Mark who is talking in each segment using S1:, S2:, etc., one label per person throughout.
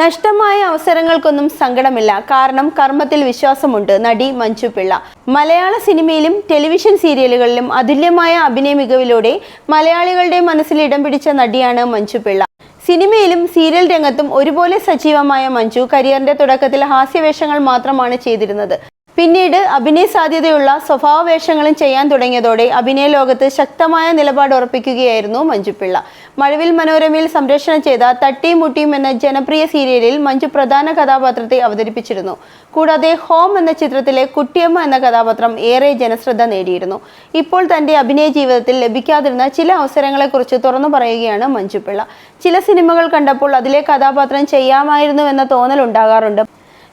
S1: നഷ്ടമായ അവസരങ്ങൾക്കൊന്നും സങ്കടമില്ല. കാരണം കർമ്മത്തിൽ വിശ്വാസമുണ്ട്. നടി മഞ്ജു പിള്ള. മലയാള സിനിമയിലും ടെലിവിഷൻ സീരിയലുകളിലും അതുല്യമായ അഭിനയ മികവിലൂടെ മലയാളികളുടെ മനസ്സിൽ ഇടം പിടിച്ച നടിയാണ് മഞ്ജു പിള്ള. സിനിമയിലും സീരിയൽ രംഗത്തും ഒരുപോലെ സജീവമായ മഞ്ജു കരിയറിന്റെ തുടക്കത്തിൽ ഹാസ്യവേഷങ്ങൾ മാത്രമാണ് ചെയ്തിരുന്നത്. പിന്നീട് അഭിനയ സാധ്യതയുള്ള സ്വഭാവ വേഷങ്ങളും ചെയ്യാൻ തുടങ്ങിയതോടെ അഭിനയ ലോകത്ത് ശക്തമായ നിലപാട് ഉറപ്പിക്കുകയായിരുന്നു മഞ്ജുപിള്ള. മഴവിൽ മനോരമയിൽ സംരക്ഷണം ചെയ്ത തട്ടിയും മുട്ടിയും എന്ന ജനപ്രിയ സീരിയലിൽ മഞ്ജു പ്രധാന കഥാപാത്രത്തെ അവതരിപ്പിച്ചിരുന്നു. കൂടാതെ ഹോം എന്ന ചിത്രത്തിലെ കുട്ടിയമ്മ എന്ന കഥാപാത്രം ഏറെ ജനശ്രദ്ധ നേടിയിരുന്നു. ഇപ്പോൾ തന്റെ അഭിനയ ജീവിതത്തിൽ ലഭിക്കാതിരുന്ന ചില അവസരങ്ങളെക്കുറിച്ച് തുറന്നു പറയുകയാണ് മഞ്ജുപിള്ള. ചില സിനിമകൾ കണ്ടപ്പോൾ അതിലെ കഥാപാത്രം ചെയ്യാമായിരുന്നുവെന്ന തോന്നൽ ഉണ്ടാകാറുണ്ട്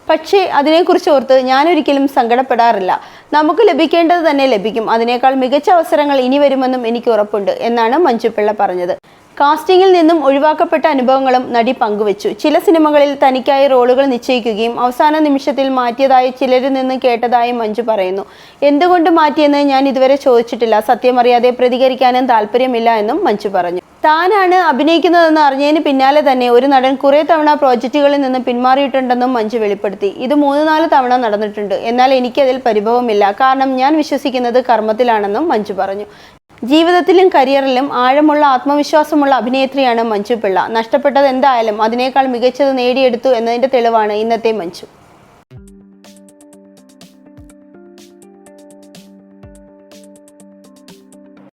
S1: പക്ഷേ അതിനെക്കുറിച്ച് ഓർത്ത് ഞാനൊരിക്കലും സങ്കടപ്പെടാറില്ല. നമുക്ക് ലഭിക്കേണ്ടത് തന്നെ ലഭിക്കും. അതിനേക്കാൾ മികച്ച അവസരങ്ങൾ ഇനി വരുമെന്നും എനിക്ക് ഉറപ്പുണ്ട് എന്നാണ് മഞ്ജുപിള്ള പറഞ്ഞത്. കാസ്റ്റിംഗിൽ നിന്നും ഒഴിവാക്കപ്പെട്ട അനുഭവങ്ങളും നടി പങ്കുവച്ചു. ചില സിനിമകളിൽ തനിക്കായി റോളുകൾ നിശ്ചയിക്കുകയും അവസാന നിമിഷത്തിൽ മാറ്റിയതായി ചിലരിൽ നിന്ന് കേട്ടതായും മഞ്ജു പറയുന്നു. എന്തുകൊണ്ട് മാറ്റിയെന്ന് ഞാൻ ഇതുവരെ ചോദിച്ചിട്ടില്ല. സത്യമറിയാതെ പ്രതികരിക്കാനും താല്പര്യമില്ല എന്നും മഞ്ജു പറഞ്ഞു. താനാണ് അഭിനയിക്കുന്നതെന്ന് അറിഞ്ഞതിന് പിന്നാലെ തന്നെ ഒരു നടൻ കുറെ തവണ പ്രോജക്റ്റുകളിൽ നിന്ന് പിന്മാറിയിട്ടുണ്ടെന്നും മഞ്ജു വെളിപ്പെടുത്തി. ഇത് മൂന്ന് നാല് തവണ നടന്നിട്ടുണ്ട്. എന്നാൽ എനിക്കതിൽ പരിഭവമില്ല. കാരണം ഞാൻ വിശ്വസിക്കുന്നത് കർമ്മത്തിലാണെന്നും മഞ്ജു പറഞ്ഞു. ജീവിതത്തിലും കരിയറിലും ആഴമുള്ള ആത്മവിശ്വാസമുള്ള അഭിനേത്രിയാണ് മഞ്ജു പിള്ള. നഷ്ടപ്പെട്ടത് എന്തായാലും അതിനേക്കാൾ മികച്ചത് നേടിയെടുത്തു എന്നതിന്റെ തെളിവാണ് ഇന്നത്തെ മഞ്ജു.